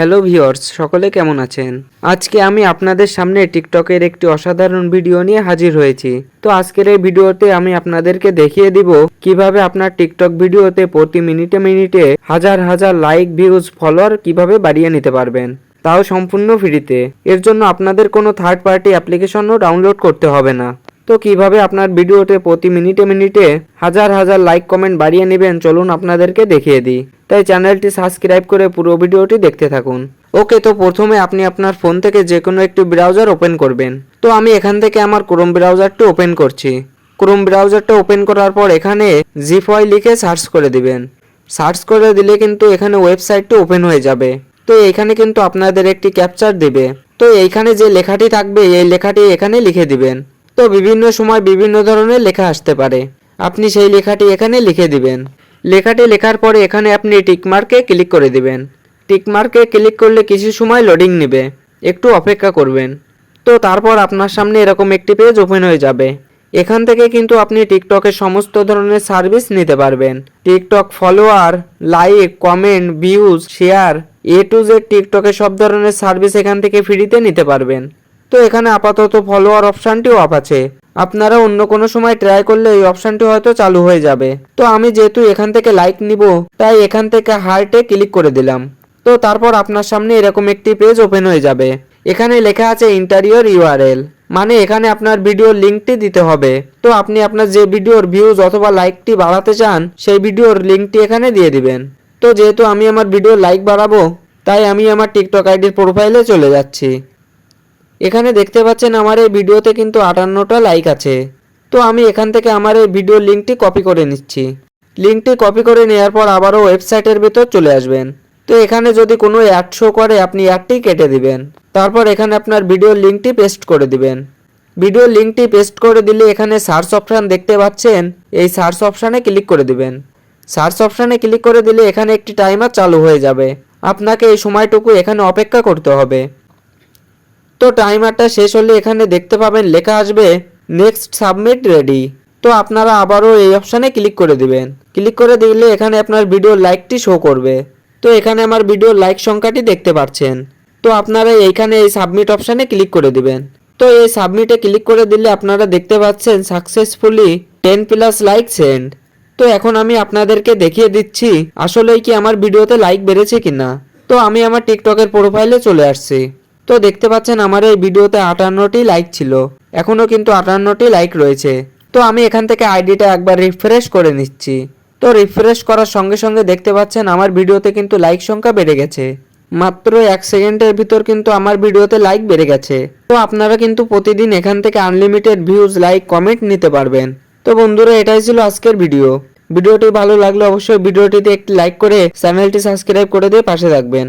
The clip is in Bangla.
হ্যালো ভিওর্স সকলে কেমন আছেন? আজকে আমি আপনাদের সামনে টিকটকের একটি অসাধারণ ভিডিও নিয়ে হাজির হয়েছি। তো আজকের এই ভিডিওতে আমি আপনাদেরকে দেখিয়ে দিব কীভাবে আপনার টিকটক ভিডিওতে প্রতি মিনিটে মিনিটে হাজার হাজার লাইক, ভিউজ, ফলোয়ার কীভাবে বাড়িয়ে নিতে পারবেন। তাও সম্পূর্ণ ফ্রিতে। এর জন্য আপনাদের কোনো থার্ড পার্টি অ্যাপ্লিকেশনও ডাউনলোড করতে হবে না। তো কীভাবে আপনার ভিডিওতে প্রতি মিনিটে মিনিটে হাজার হাজার লাইক, কমেন্ট বাড়িয়ে নেবেন, চলুন আপনাদেরকে দেখিয়ে দিই। তাই চ্যানেলটি সাবস্ক্রাইব করে পুরো ভিডিওটি দেখতে থাকুন। ওকে, তো প্রথমে আপনি আপনার ফোন থেকে যে কোনো একটি ব্রাউজার ওপেন করবেন। তো আমি এখান থেকে আমার ক্রোম ব্রাউজারটি ওপেন করছি। ক্রোম ব্রাউজারটা ওপেন করার পর এখানে জিফয় লিখে সার্চ করে দিবেন। সার্চ করে দিলে কিন্তু এখানে ওয়েবসাইটটি ওপেন হয়ে যাবে। তো এখানে কিন্তু আপনাদের একটি ক্যাপচার দিবে। তো এইখানে যে লেখাটি থাকবে, এই লেখাটি এখানে লিখে দিবেন। তো বিভিন্ন সময় বিভিন্ন ধরনের লেখা আসতে পারে। আপনি সেই লেখাটি এখানে লিখে দিবেন। লেখাটি লেখার পরে এখানে আপনি টিকমার্কে ক্লিক করে দিবেন। টিকমার্কে ক্লিক করলে কিছু সময় লোডিং নেবে। একটু অপেক্ষা করবেন। তো তারপর আপনার সামনে এরকম একটি পেজ ওপেন হয়ে যাবে। এখান থেকে কিন্তু আপনি টিকটকের সমস্ত ধরনের সার্ভিস নিতে পারবেন। TikTok follower, like, comment, views, share, A to Z টিকটকের সব ধরনের সার্ভিস এখান থেকে ফ্রিতে নিতে পারবেন। তো এখানে আপাতত ফলোয়ার অপশানটিও অফ আছে। আপনারা অন্য কোনো সময় ট্রাই করলে এই অপশানটি হয়তো চালু হয়ে যাবে। তো আমি যেহেতু এখান থেকে লাইক নিব, তাই এখান থেকে হার্টে ক্লিক করে দিলাম। তো তারপর আপনার সামনে এরকম একটি পেজ ওপেন হয়ে যাবে। এখানে লেখা আছে ইন্টারিয়র ইউআরএল মানে এখানে আপনার ভিডিওর লিঙ্কটি দিতে হবে। তো আপনি আপনার যে ভিডিওর ভিউজ অথবা লাইকটি বাড়াতে চান, সেই ভিডিওর লিঙ্কটি এখানে দিয়ে দিবেন। তো যেহেতু আমি আমার ভিডিওর লাইক বাড়াবো, তাই আমি আমার টিকটক আইডির প্রোফাইলে চলে যাচ্ছি। এখানে দেখতে পাচ্ছেন আমার এই ভিডিওতে কিন্তু আটান্নটা লাইক আছে। তো আমি এখান থেকে আমার এই ভিডিওর লিঙ্কটি কপি করে নিচ্ছি। লিঙ্কটি কপি করে নেওয়ার পর আবারও ওয়েবসাইটের ভেতর চলে আসবেন। তো এখানে যদি কোনো অ্যাড শো করে, আপনি অ্যাডটি কেটে দিবেন। তারপর এখানে আপনার ভিডিওর লিঙ্কটি পেস্ট করে দিবেন। ভিডিওর লিঙ্কটি পেস্ট করে দিলে এখানে সার্চ অপশান দেখতে পাচ্ছেন, এই সার্চ অপশানে ক্লিক করে দিবেন। সার্চ অপশানে ক্লিক করে দিলে এখানে একটি টাইমার চালু হয়ে যাবে। আপনাকে এই সময়টুকু এখানে অপেক্ষা করতে হবে। তো টাইমারটা শেষ হলে এখানে দেখতে পাবেন লেখা আসবে নেক্সট সাবমিট রেডি। তো আপনারা আবারও এই অপশানে ক্লিক করে দিবেন। ক্লিক করে দিলে এখানে আপনার ভিডিওর লাইকটি শো করবে। তো এখানে আমার ভিডিওর লাইক সংখ্যাটি দেখতে পাচ্ছেন। তো আপনারা এইখানে এই সাবমিট অপশানে ক্লিক করে দিবেন। তো এই সাবমিটে ক্লিক করে দিলে আপনারা দেখতে পাচ্ছেন successfully ten plus like send তো এখন আমি আপনাদেরকে দেখিয়ে দিচ্ছি, আসলেই কি আমার ভিডিওতে লাইক বেড়েছে কিনা। তো আমি আমার টিকটকের প্রোফাইলে চলে আসছি। তো দেখতে পাচ্ছেন আমার এই ভিডিওতে আটান্নটি লাইক ছিল। এখনও কিন্তু আটান্নটি লাইক রয়েছে। তো আমি এখান থেকে আইডিটা একবার রিফ্রেশ করে নিচ্ছি। তো রিফ্রেশ করার সঙ্গে সঙ্গে দেখতে পাচ্ছেন আমার ভিডিওতে কিন্তু লাইক সংখ্যা বেড়ে গেছে। মাত্র এক সেকেন্ডের ভিতর কিন্তু আমার ভিডিওতে লাইক বেড়ে গেছে। তো আপনারা কিন্তু প্রতিদিন এখান থেকে আনলিমিটেড ভিউজ লাইক কমেন্ট নিতে পারবেন। তো বন্ধুরা, এটাই ছিল আজকের ভিডিও। ভিডিওটি ভালো লাগলে অবশ্যই ভিডিওটিতে একটি লাইক করে চ্যানেলটি সাবস্ক্রাইব করে দিয়ে পাশে থাকবেন।